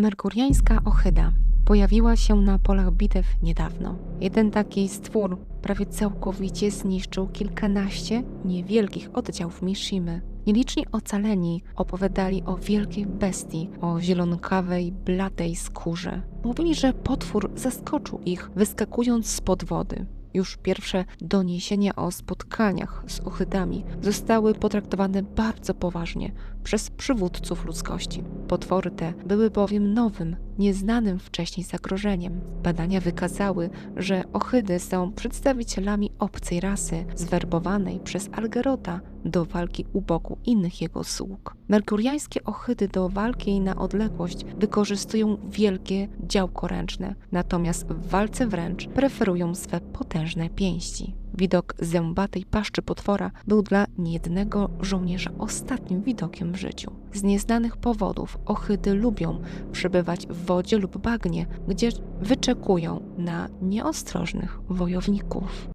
Merkuriańska ochyda pojawiła się na polach bitew niedawno. Jeden taki stwór prawie całkowicie zniszczył kilkanaście niewielkich oddziałów Mishimy. Nieliczni ocaleni opowiadali o wielkiej bestii, o zielonkawej, bladej skórze. Mówili, że potwór zaskoczył ich, wyskakując spod wody. Już pierwsze doniesienia o spotkaniach z ohydami zostały potraktowane bardzo poważnie przez przywódców ludzkości. Potwory te były bowiem nowym, nieznanym wcześniej zagrożeniem. Badania wykazały, że ohydy są przedstawicielami obcej rasy, zwerbowanej przez Algerota do walki u boku innych jego sług. Merkuriańskie ohydy do walki na odległość wykorzystują wielkie działko ręczne, natomiast w walce wręcz preferują swe potężne pięści. Widok zębatej paszczy potwora był dla niejednego żołnierza ostatnim widokiem w życiu. Z nieznanych powodów ohydy lubią przebywać w wodzie lub bagnie, gdzie wyczekują na nieostrożnych wojowników.